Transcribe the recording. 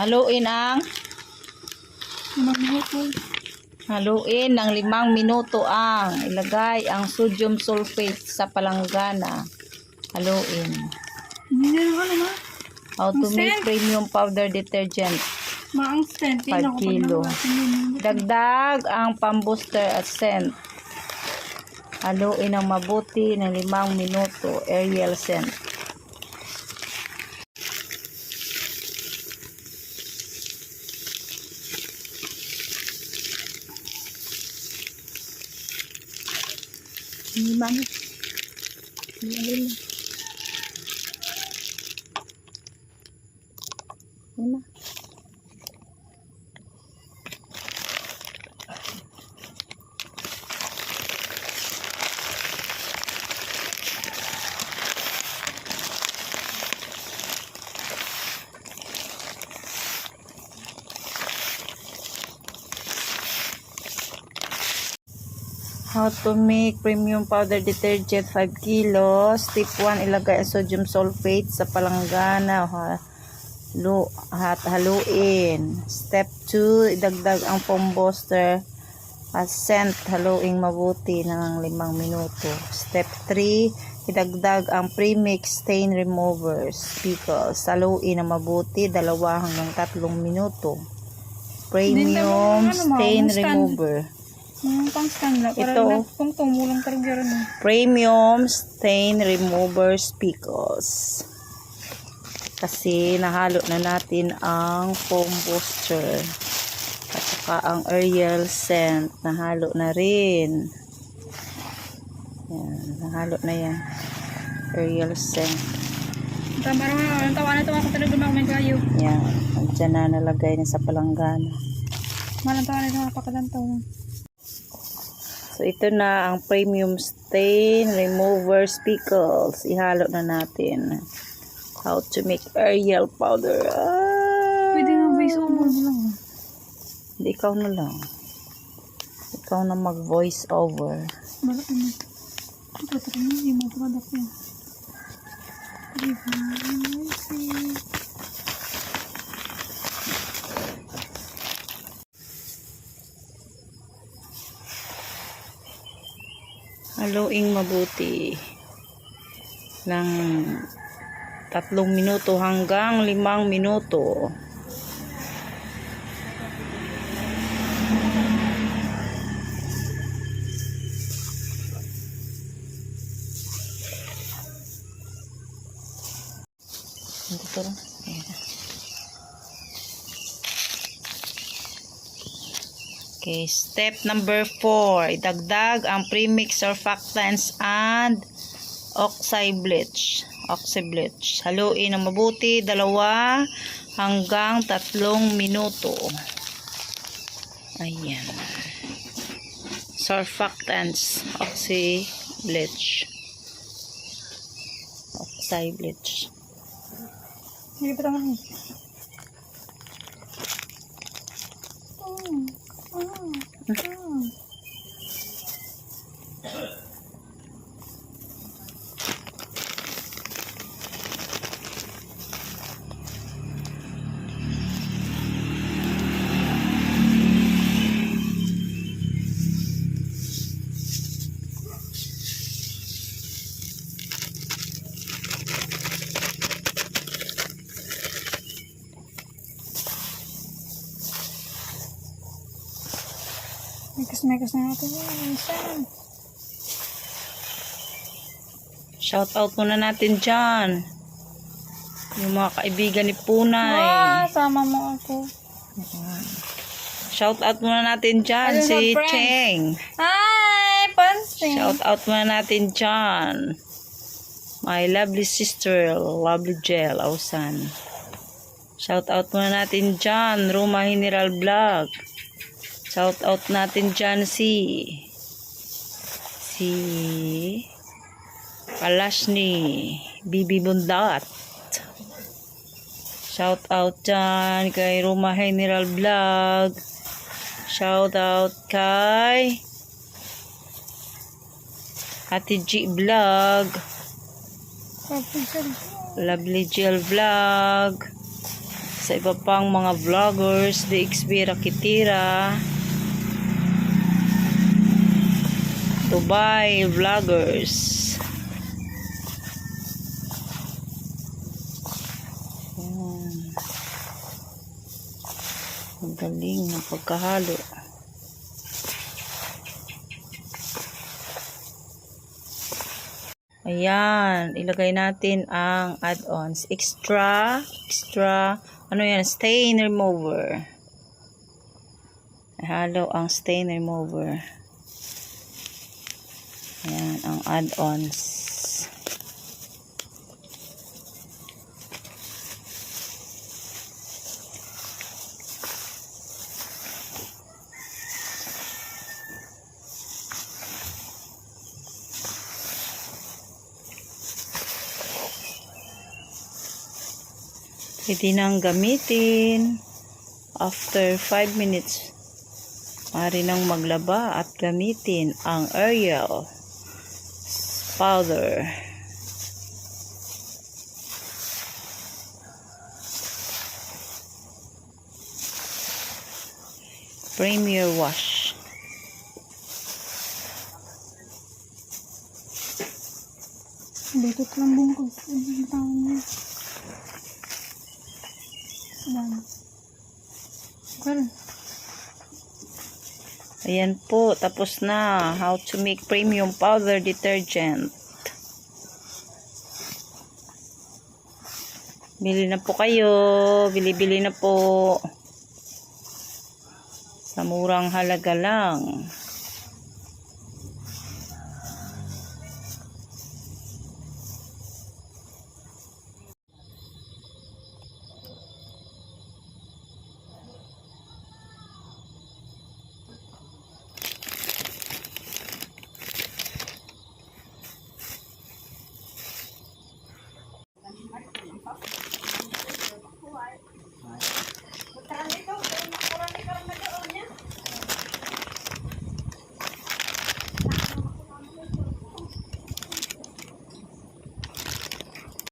Haluin ang Haluin ng limang minuto ang ilagay ang sodium sulfate sa palanggana. Haluin. How to make premium powder detergent. Maang scent. Five Tingnan ko pag kilo. nawasan yun. Dagdag ang pambuster at scent. Haluin ng mabuti ng limang minuto. Ariel scent. Hindi alin na. How to make premium powder detergent 5 kilos. Step 1, ilagay ang sodium sulfate sa palanggana. Halu, at haluin. Step 2, idagdag ang foam buster at scent. Haluin mabuti ng 5 minuto. Step 3, idagdag ang premix stain removers. Pickles. Haluin na mabuti 2 hanggang 3 minuto. Premium stain remover. Para Ito. na mo. Premium Stain Remover Pickles. Kasi nahalo na natin ang foam booster. At saka ang Ariel scent. Nahalo na rin. Yan, nahalo na yan. Ariel scent. Tama rin. Ang tawa na ito ako talaga mga kayo. Yan. Andiyan na nalagay na sa palanggana. Malang tawa na ito mga pakalantaw. So, ito na ang Premium Stain Remover Pickles. Ihalo na natin. How to make Ariel powder. Ah! Pwede nga voice over lang. ah. Hindi, ikaw na lang. Ikaw na mag-voice over. Balak mo. Ito, ito, ito. Hindi mo product niya. Haluing mabuti. ng tatlong minuto hanggang limang minuto. Okay, step number 4. Idagdag ang premix surfactants and oxy bleach. Oxy bleach. Haluin ng mabuti, dalawa hanggang tatlong minuto. Ayan. Surfactants, oxy bleach. Oxy bleach. Hindi pa naman. Mekas-mekas na natin yun. Saan? Shout out muna natin dyan. Yung mga kaibigan ni Punay. Ah, sama mo ako. Shout out muna natin dyan si. Cheng. Hi! Pansin! Shout out muna natin dyan. My lovely sister, lovely Jel, Ausan. Shout out muna natin dyan, Roma General Vlog. Shout out natin dyan si si Kalashni Bibi Bundat. Shout out dyan kay Roma General Vlog. Shout out kay Ate G Vlog. Lovely Jill Vlog. sa iba pang mga vloggers, DXB Rakitira, Dubai vloggers. Ayan. Ang galing ng pagkahalo. Ayan, ilagay natin ang add-ons. Extra, extra, ano yan, stain remover. Halo ang stain remover. Ayan, ang add-ons. Pwede nang gamitin. After 5 minutes, maaari nang maglaba at gamitin ang Ariel powder. Premier wash. Dito lang bungkod. Ang taon niya. Salam. Well, Ayan po, tapos na. How to make premium powder detergent. Bili na po kayo. Bili-bili na po. Sa murang halaga lang.